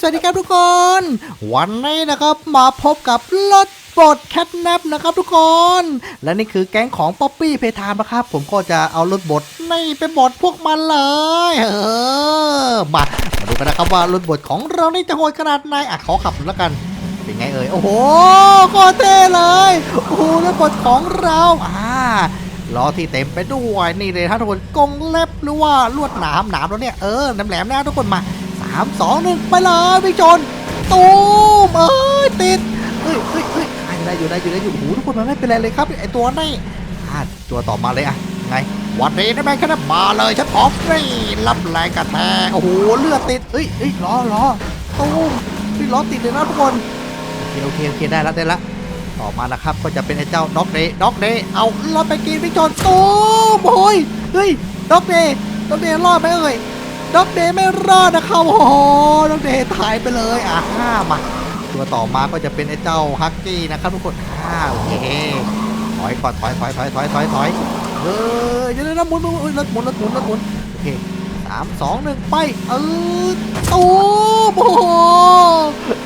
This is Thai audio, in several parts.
สวัสดีครับทุกคน วันนี้นะครับมาพบกับรถบดแคทแนปนะครับทุกคน และนี่คือแก๊งของป๊อปปี้เพทามนะครับ ผมก็จะเอารถบดนี่ไปบดพวกมันเลย เออมามาดูกันนะครับว่ารถบดของเรานี่จะโหดขนาดไหนอะขอขับหน่อยละกันเป็นไงเอ่ยโอ้โหโคตรเท่เลยโอ้โหรถบดของเราอ่าล้อที่เต็มไปด้วยนี่เลยท่านทุกคนกงเล็บหรือว่าลวดหนามหนามแล้วเนี่ยเออแหลมๆนะทุกคนมาามสองหนึ่งไปเลยพี่โจนตูมเอ้ยติดเฮ้ยเฮ้ยเฮ้ยอยู่ได้อยู่ได้อยู่ได้อยู่โอ้โหทุกคนมันไม่เป็นไรเลยครับไอตัวนี่อะตัวต่อมาเลยอะไงวันนี้ได้ไหมครับมาเลยฉันพร้อมนี่รับแรงกระแทกโอ้โหเลือดติดเอ้ยเอ้ยล้อล้อตูมพี่ล้อติดเลยนะทุกคนโอเคโอเคโอเคได้แล้วได้แล้วต่อมานะครับก็จะเป็นไอ้เจ้าด็อกเดย์ด็อกเดย์เอารถไปกินพี่โจนตูมโอ้ยเฮ้ยด็อกเดย์ด็อกเดย์รอดไหมเอ่ย ด็อกเดย์ไม่รอดนะครับโอ้โหด็อกเดย์ตายไปเลยอะห้ามาตัวต่อมาก็จะเป็นไอ้เจ้าฮักกี้นะครับทุกคนห้าโอเคถอยก่อนถอยถอยถอยถอยถอยถอยเออเดี๋ยวเลยนะหมุนหมุนหมุนรถหมุนรถหมุนรถหมุนโอเคสามสองหนึ่งไปเออตูโอ้โห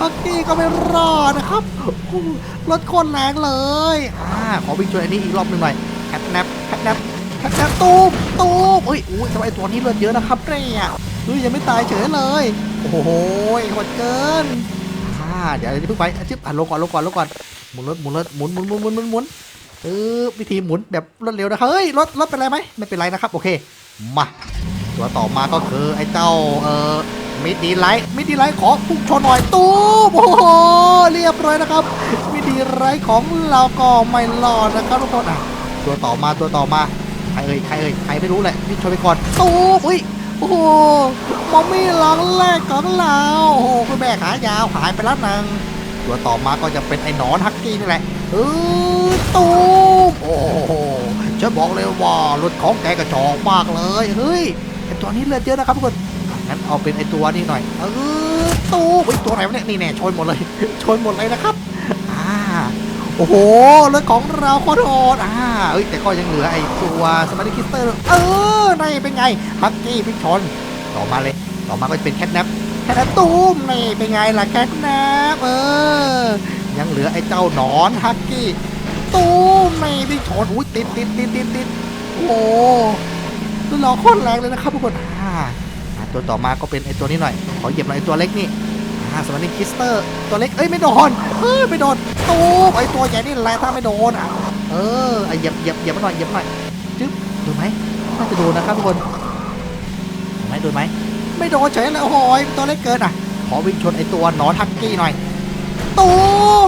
ฮักกี้ก็ไม่รอดนะครับรถโคนแรงเลยอ่าขอวิ่งช่วยอันนี้อีกรอบหนึ่งหน่อยแคทแนปแคทแนป แคทแนปตูมตูมเฮ้ยอุ้ยทำไมตัวนี้เลือดเยอะนะครับเนี่ยเฮ้ยยังไม่ตายเฉยเลย โอ้โหหดเกินอ่าเดี๋ยวจะเพิ่งไปจิ๊บอะลงก่อนลงก่อนลงก่อนหมุนรถหมุนรถหมุนหมุนหมุนหมุนหมุนหมุนเออวิธีหมุนแบบรวดเร็วนะเฮ้ยรถรถเป็นไรไหมไม่เป็นไรนะครับโอเคมาตัวต่อมาก็คือไอ้เจ้าเอ่อมิดดีไลท์มิดดีไลท์ขอพุ่งชนหน่อยตู้มโอ้โหเรียบร้อยนะครับมิดดีไลท์ของเราก็ไม่รอดนะครับทุกคนอะตัวต่อมาตัวต่อมา ครเอ่ยใครเอ่ยใครไม่รู้แหละนี่ชนไปก่อนตู้มอุ้ยโอ้โหมอมมี่หลังแรกของเราโอ้โหคุณแม่ขายาวหายไปแล้วนางตัวต่อมาก็จะเป็นไอ้หนอนฮักกี้นี่แหละเออตูมโอ้โหฉันบอกเลยว่ารถของแกกระจอกมากเลยเฮ้ยไอตัวนี้เลือดเยอะนะครับทุกคนงั้นเอาเป็นไอตัวนี้หน่อยเออตูมไอยตัวไหนวะเนี่ยนี่แน่ชนหมดเลยชนหมดเลยนะครับ โอ้โหเรถของเราโคตรโหดอ่าเอ้ยแต่ก็ยังเหลือไอตัวสมาร์ทคิสเตอร์ เออนี่เป็นไงฮักกี้พี่ชนต่อมาเลย ต่อมาก็จะเป็นแคทแนปแคทแนปตูมนี่เป็นไงล่ะแคทแนปเออ ยังเหลือไอ้เจ้าหนอนฮักกี้ตูมนี่พี่ชนอุ้ยติดติดติดติดติดโอ้โหตัวเราโคตรแรงเลยนะครับทุกคนอ่าอ่าตัวต่อมาก็เป็นไอ้ตัวนี้หน่อย ขอเหยียบหน่อยไอ้ตัวเล็กนี่ อ่าสมาร์ทคิสเตอร์ตัวเล็กเอ้ยไม่โดนเอ้ยไม่โดนตูมไอตัวใหญ่นี่แหละถ้าไม่โดนอะเออไอเหยียบเหยียบเหยียบมาหน่อยเหยียบหน่อยจึ๊บโดนไหมน่าจะโดนนะครับทุกคนโดนไหมโดนไหมไม่โดนเฉยเลยโอ้โหตัวเล็กเกินอะขอวิ่งชนไอตัวหนอนฮักกี้หน่อยตู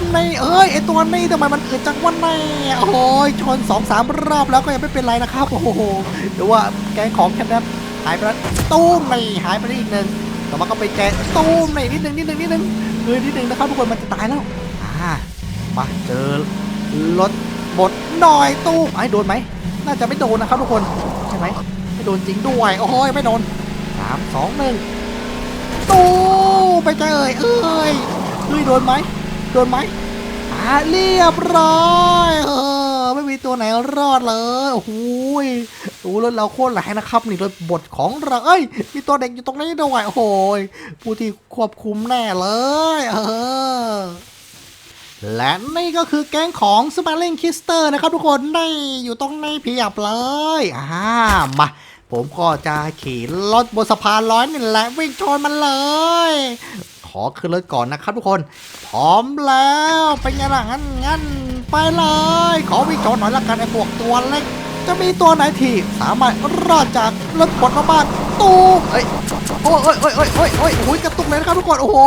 มในเอ้ยไอตัวนี้ทำไมมันอึดจังวันแน่โอ้โหชนสองสามรอบแล้วก็ยังไม่เป็นไรนะครับโอ้โหหรือว่าแกงของแคทแนปหายไปแล้วตูมในหายไปได้อีกหนึ่ง แต่อมาก็ไปแกงตูมในนิดหนึ่งนิดหนึ่งนิดหนึ่งเออนิดหนึ่งนะครับทุกคนมันจะตายแล้วอ่ามาเจอรถบดหน่อยตูมไอ้โดนไหมน่าจะไม่โดนนะครับทุกคนใช่ไหมไม่โดนจริงด้วยโอ้ยไม่โดนสามสองหนึ่งตู้ไปเจอเอ่ยเอ้ยเฮ้ยโดนไหมโดนไหมอ่าเรียบร้อยเออ ไม่มีตัวไหนรอดเลยโอ้โหยรถเราโคตรแรงนะครับ นี่รถบทของเราเอ้ย มีตัวเด็กอยู่ตรงนี้ด้วยโอ้ยผู้ที่ควบคุมแน่เลย เออและนี่ก็คือแก๊งของ s p a r r i n g Kister นะครับทุกคนได้อยู่ตรงนี้เพียบเลยอ่ามาผมก็จะขี่รถบนสะพานร้อยนี่แหละวิ่งชนมันเลย ขอขึ้นรถก่อนนะครับทุกคน พร้อมแล้วเป็นไงล่ะงั้นงั้น ไปเลย ขอวิ่งชนหน่อยละกันไอ้พวกตัวเล็ก จะมีตัวไหนที่สามารถรอดจากรถบดมาบ้างตู้มเอ้ยโอ้ยโอ้ยโอ้ยโอ้ยโอ้ยโอ้ยโอ้ยกระตุกเลยนะครับทุกคนโอ้โห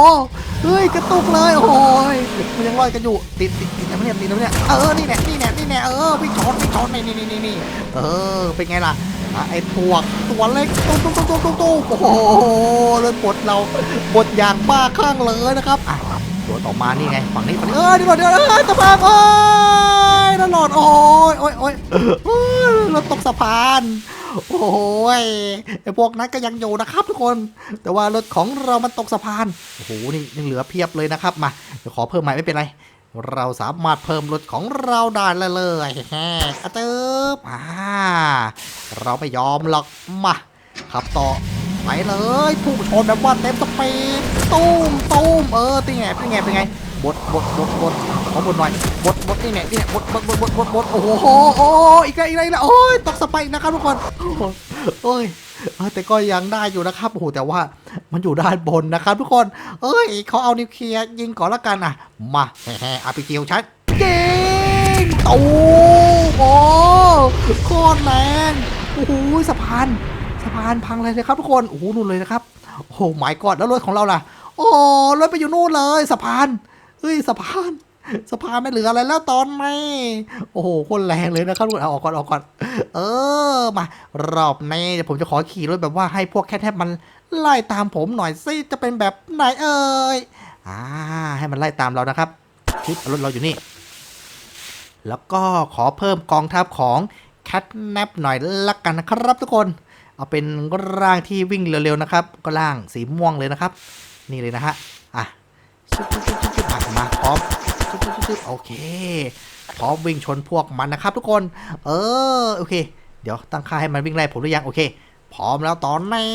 เฮ้ยกระตุกเลยโอ้ยมันยังรอดกันอยู่ติดติดติดนะเนี่ยติดนะเนี่ยเออนี่แน่นี่แน่นี่แน่เออวิ่งชนวิ่งชนนี่นี่นี่นี่เออเป็นไงล่ะอะไอ้พวกตัวเล็กตุ้มตุ้มตุ้มตุ้มตุ้มโอ้โหเลยบดเราบดอย่างบ้าคลั่งเลยนะครับ อะตัวต่อมานี่ไงฝั่งนี้ฝั่งนี้เออเดี๋ยวเดี๋ยวเออสะพานโอ้ยตลอดโอ้ยโอ้ยโอ้ยเราตกสะพานโอ้ยไอพวกนั้นก็ยังอยู่นะครับทุกคน แต่ว่ารถของเรามันตกสะพานโอ้โหนี่ยังเหลือเพียบเลยนะครับมาเดี๋ยวขอเพิ่มใหม่ไม่เป็นไร เราสามารถเพิ่มรถของเราได้เลยเลยแฮะอะเติบอ่าเราไม่ยอมหรอกมาขับต่อ ไปเลยพุ่งชนแบบว่าเต็มสปีดตูมตูมเออเป็นไงเป็นไงเป็นไงบดบดบดบดขอบดหน่อยบดบดนี่ไงนี่ไงบดบดบดบดบดบดโอ้โหโอ้อีกแล้วอีกแล้วอีกแล้วโอ้ยตกสไปนะครับทุกคนโอ้ยแต่ก็ยังได้อยู่นะครับโอ้โหแต่ว่ามันอยู่ด้านบนนะครับทุกคน เอ้ยเขาเอานิวเคลียร์ยิงก่อนละกันอะ มาแฮ่ๆอาร์พีจีของฉันยิงตูมโอ้โคตรแรงโอ้โหสะพาน สะพานพังเลยเลยครับทุกคน โอ้โหนู่นเลยนะครับ โอ้โหหมายกอดแล้วรถของเราล่ะ โอ้รถไปอยู่นู่นเลยสะพานเฮ้ยสะพานสะพานไม่เหลืออะไรแล้วตอนนี้โอ้โหคนแรงเลยนะครับทุกคนเอาออกก่อนออกก่อน เออมารอบนี้ผมจะขอขี่รถแบบว่าให้พวกแคทแทบมันไล่ตามผมหน่อยสิจะเป็นแบบไหนเอ่ยอ่าให้มันไล่ตามเรานะครับชิปรถเราอยู่นี่ แล้วก็ขอเพิ่มกองทัพของแคทแนปหน่อยละกันนะครับทุกคน เอาเป็นร่างที่วิ่งเร็วๆนะครับ ก็ร่างสีม่วงเลยนะครับ นี่เลยนะฮะอะชึบชึบชึบชึบชึบอะมาพร้อมชึบชึบชึบโอเคพร้อมวิ่งชนพวกมันนะครับ ทุกคน เออโอเค เดี๋ยวตั้งค่าให้มันวิ่งไล่ผมหรือยังโอเค พร้อมแล้วตอนนี้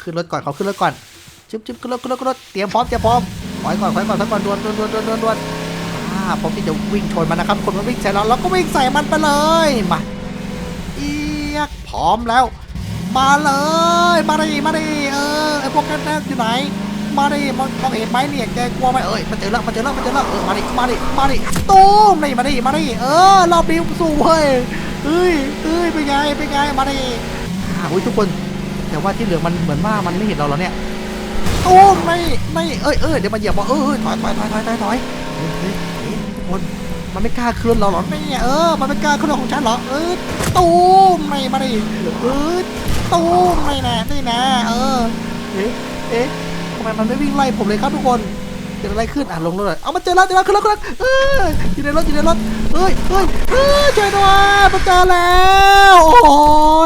ขึ้นรถก่อนเขาขึ้นรถก่อนชึบชึบขึ้นรถขึ้นรถขึ้นรถเตรียมพร้อมเตรียมพร้อมถอยก่อนถอยก่อนถอยก่อนดวนดวนดวนดวนดวนดวนอ่าพร้อมที่จะวิ่งชนมันนะครับ คนมันวิ่งใส่เราเราก็วิ่งใส่มันไปเลยมาเอียกพร้อมแล้ว มาเลย มาดิมาดิเออไอพวกแก๊สอยู่ไหน มาดิมองมองเห็นไหมเนี่ยแกกลัวไหมเอ้ยมันเจอแล้วมันเจอแล้วมันเจอแล้วเออมาดิมาดิมาดิตูมนี่มาดิมาดิเออรอบนี้สู้เว้ยเฮ้ยเฮ้ยเป็นไงเป็นไงมาดิอ่าอุ้ยทุกคนแต่ว่าที่เหลือมันเหมือนว่ามันไม่เห็นเราแล้วเนี่ยโอ้ไม่ไม่เอ้ยเอ้ยเดี๋ยวมาเหยียบบอกเออเออถอยถอยถอยถอยถอยถอยเฮ้ยเฮ้ยเฮ้ยทุกคนมันไม่กล้าคืนเราหรอเนี่ยเออมันไม่กล้าคืนเราของฉันเหรอเออตูมไม่มาดิเออ ตูมเลยนะนี่นะ เออ เอ๊ะ เอ๊ะทำไมมันไม่วิ่งไล่ผมเลยครับทุกคน กิดอะไรขึ้นอะลงรถเลยเอามาเจอแล้วเจอแล้วขึ้นรถขึ้นรถเอออยู่ในรถอยู่ในรถเฮ้ยเฮ้ยเฮ้ยช่วยด้วยมาเจอแล้วโอ้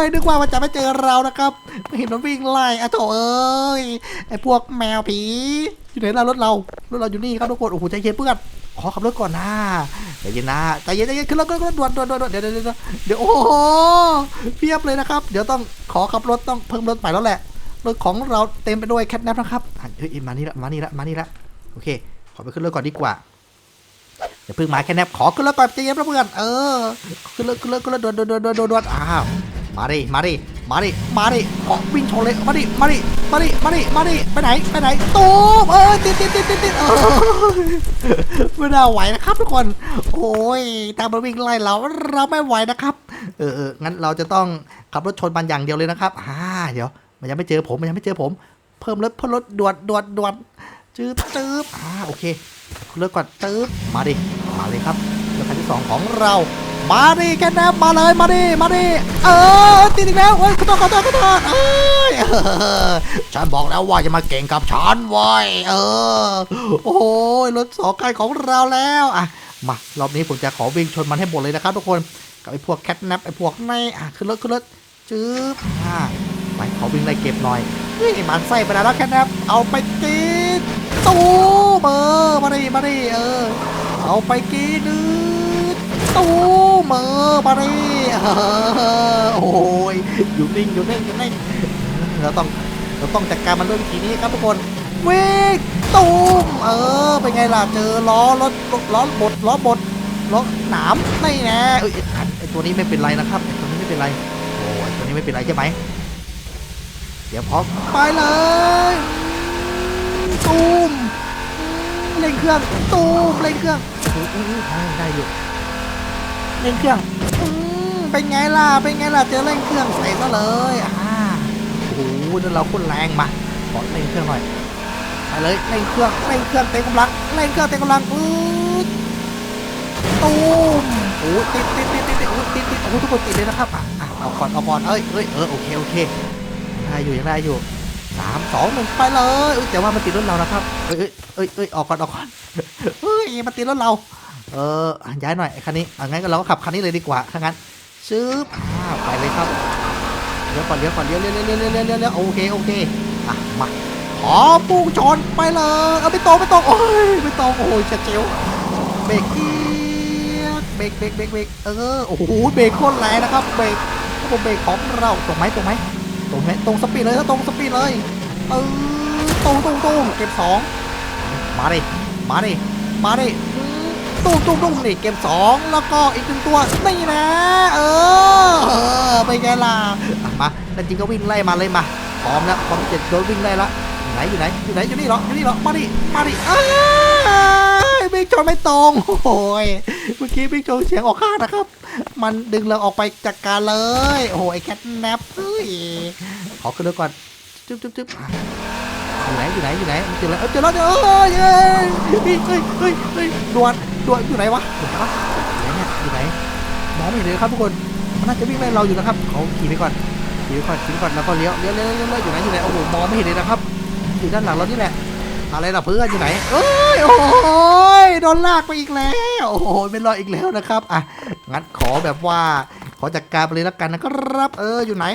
ยนึกว่ามันจะไม่เจอเรานะครับม่เห็นมันวิ่งไล่อะโถเอ้ยไอ้พวกแมวผีอยู่ไหนล่ะรถเรารถเราอยู่นี่ครับทุกคนโอ้โหใจเย็นเพื่อนขอขับรถก่อนนะใจเย็นนะใจเย็นใจเย็นขึ้นรถขึ้นรถด่วนด่วนด่วนเดี๋ยวเดี๋ยวเดี๋ยวเดี๋ยวโอ้โหเพียบเลยนะครับ เดี๋ยวต้องขอขับรถต้องเพิ่มรถใหม่แล้วแหละรถของเราเต็มไปด้วยแคทแนปนะครับเฮ้ยมานี่ละมานี่ละมานี่ละ โอเค ขอไปขึ้นรถก่อนดีกว่าเดี๋ยวเพิ่งมาแค่แนบขอขึ้นรถก่อนใจเย็นนะเพื่อนเออขึ้นรถขึ้นรถขึ้นรถด่วนด่วนด่วนด่วนด่วนอ้าวมาดิมาดิมาดิมาดิขอวิ่งชนเลยมาดิมาดิมาดิมาดิมาดิไปไหนไปไหนตูมเออติดติดติดติดติดเออไม่น่าไหวนะครับทุกคน โอ้ยตามมาวิ่งไล่เราเราไม่ไหวนะครับ เออเอองั้นเราจะต้องขับรถชนมันอย่างเดียวเลยนะครับอ่าเดี๋ยว มันยังไม่เจอผมมันยังไม่เจอผม เพิ่มรถเพิ่มรถด่วนด่วนด่วน จืบจืบอ่าโอเคเลิกก่อนจืบมาดิมาเลยครับรถคันที่สองของเรา มาดิแกนแนบมาเลยมาดิมาดิเออติดอีกแล้วเอ้ยขอโทษขอโทษขอโทษเอ้ยฉันบอกแล้วว่าจะมาเก่งกับฉันไว้เออโอ้ยรถสองคันของเราแล้วอะมารอบนี้ผมจะขอวิ่งชนมันให้หมดเลยนะครับทุกคนกับไอ้พวกแคทแนปไอ้พวกในอะขึ้นรถขึ้นรถจื๊บอ่าไปขอวิ่งไล่เก็บหน่อยเฮ้ยมันไส้ไปแล้วแค่นับเอาไปกิน ตูมเออมาดิมาดิเออ เอาไปกินดืดตูมเออมาดิเออโอ้ยอยู่นิ่งอยู่นิ่งอยู่นิ่งเราต้องเราต้องจัดการมันด้วยวิธีนี้ครับทุกคนวิ่งตูมเออเป็นไงล่ะเจอล้อรถล้อบดล้อบดล้อหนามนี่แน่เอ้ยไอตัวนี้ไม่เป็นไรนะครับไอตัวนี้ไม่เป็นไรโอ้ยตัวนี้ไม่เป็นไรใช่ไหมเดี๋ยวพร้อมไปเลย ตูมเร่งเครื่องตูมเร่งเครื่องโอ้ได้อยู่เร่งเครื่องอืมเป็นไงล่ะเป็นไงล่ะเจอเร่งเครื่องใส่ซะเลยอ่าโอ้โหเราคุ้นแรงมาขอเร่งเครื่องหน่อยไปเลยเร่งเครื่องเร่งเครื่องเต็มกำลังเร่งเครื่องเต็มกำลังอืดตูมโอ้ติดติดติดติดติดโอ้ติดติดโอ้ทุกคนติดเลยนะครับอะเอาก่อนเอาก่อนเอ้ยเอ้ยเออโอเคโอเคได้อยู่ยังได้อยู่ สามสองหนึ่งไปเลยอุ๊ยแต่ว่ามันติดรถเรานะครับเอ้ยเอ้ยเอ้ยออกก่อนออกก่อนเฮ้ยมันติดรถเรา เออย้ายหน่อยคันนี้อะงั้นก็เราก็ขับคันนี้เลยดีกว่าถ้างั้นซื้ออ่าไปเลยครับเลี้ยวก่อนเลี้ยวก่อนเลี้ยวเลี้ยวเลี้ยวเลี้ยวเลี้ยวเลี้ยวโอเคโอเคอะมาขอพุ่งชนไปเลยเอาไม่ตรงไม่ตรงโอ้ยไม่ตรงโอ้ยจะเจียวเบรกเกียร์เบรกเบรกเบรกเบรกเออโอ้โหเบรกโคตรแรงนะครับเบรกระบบเบรกของเราตรงไหมตรงไหม ตรงไหนตรงสปีดเลยถ้าตรงสปีดเลยเออตรงตรงตรงเก็บสองมาดิมาดิมาดิตุ้มตุ้มตุ้มนี่เก็บสองแล้วก็อีกหนึ่งตัวนี่นะ เออเออไปไงล่ะมาแต่จริงก็วิ่งไล่มาเลยมาพร้อมแล้วพร้อมจะโดนวิ่งไล่ละไหนอยู่ไหนอยู่ไหนอยู่นี่เหรออยู่นี่เหรอมาดิมาดิเอ้ยบิ๊กโจไม่ตรงโอ้ย เมื่อกี้บิ๊กโจเสียงออกข้างนะครับ มันดึงเราออกไปจากการเลย โอ้โหไอ้แคทแนปเฮ้ย ขอขึ้นรถก่อน จุ๊บจุ๊บจุ๊บอยู่ไหนอยู่ไหนอยู่ไหนเจอแล้วเจอแล้วเจอเอ้ยเฮ้ยเฮ้ยเฮ้ยเฮ้ยด่วนด่วนอยู่ไหนวะอยู่ไหนวะอยู่ไหนเนี่ยอยู่ไหนมองไม่เห็นเลยครับทุกคนมันน่าจะวิ่งไล่เราอยู่นะครับเขาขี่ไปก่อนขี่ไปก่อนขี่ไปก่อนแล้วก็เลี้ยวเลี้ยวเลี้ยวเลี้ยวเลี้ยวอยู่ไหนอยู่ไหนโอ้โหมองไม่เห็นเลยนะครับอยู่ด้านหลังเรานี่แหละ อะไรล่ะเพื่อนอยู่ไหนเอ้ยโอ้ยโดนลากไปอีกแล้ว โอ้โหไม่รอดอีกแล้วนะครับอะงั้นขอแบบว่าขอจัดการไปเลยแล้วกันนะครับเอออยู่ไหน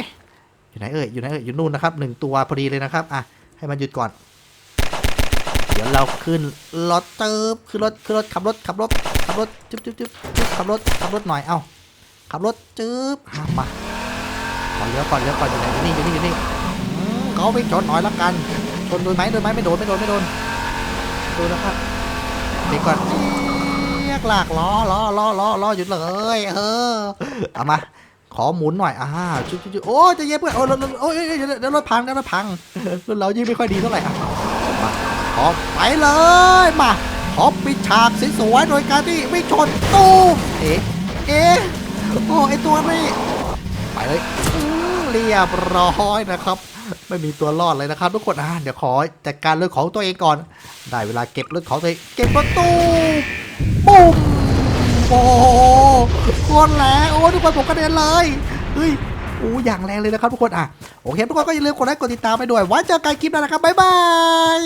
อยู่ไหนเอ่ยอยู่ไหนเอ่ยอยู่นู่นนะครับหนึ่งตัวพอดีเลยนะครับอะให้มันหยุดก่อน เดี๋ยวเราขึ้นรถเติบขึ้นรถขึ้นรถขับรถขับรถขับรถจึ๊บจึ๊บจึ๊บจึ๊บขับรถขับรถหน่อยเอ้าขับรถจึ๊บมาก่อนเลี้ยวก่อนเลี้ยวก่อนอยู่ไหนอยู่นี่อยู่นี่อยู่นี่เขาไปชนหน่อยละกัน ชนโดนไหมโดนไหมไม่โดนไม่โดนไม่โดนโดนนะครับเด็กก่อนเรียกหลากล้อล้อล้อล้อล้อหยุดเลยเออเอามาขอหมุนหน่อยอ่าชุบชุบชุบโอ้จะเย็นเพื่อนโอ้รถโอ้ยเดี๋ยวรถพังเดี๋ยวรถพังรถเรายิ่งไม่ค่อยดีเท่าไหร่อะมาขอไปเลยมาขอปิดฉากสวยๆโดยการที่ไม่ชนตู้มเอ๊ะเอ๊ะโอ้ไอตัวนี้ไปเลยเรียบร้อยนะครับ ไม่มีตัวรอดเลยนะครับทุกคนอ่าเดี๋ยวขอจัดการเรื่องของตัวเองก่อน ได้เวลาเก็บเรื่องของตัวเองเก็บประตูปุ้มโอ้โคตรแรงโอ้ทุกคนผมกระเด็นเลยเฮ้ยโอ้อย่างแรงเลยนะครับทุกคนอะโอเคทุกคนก็อย่าลืมกดไลค์กดติดตามไปด้วยไว้เจอกันคลิปหน้านะครับบ๊ายบาย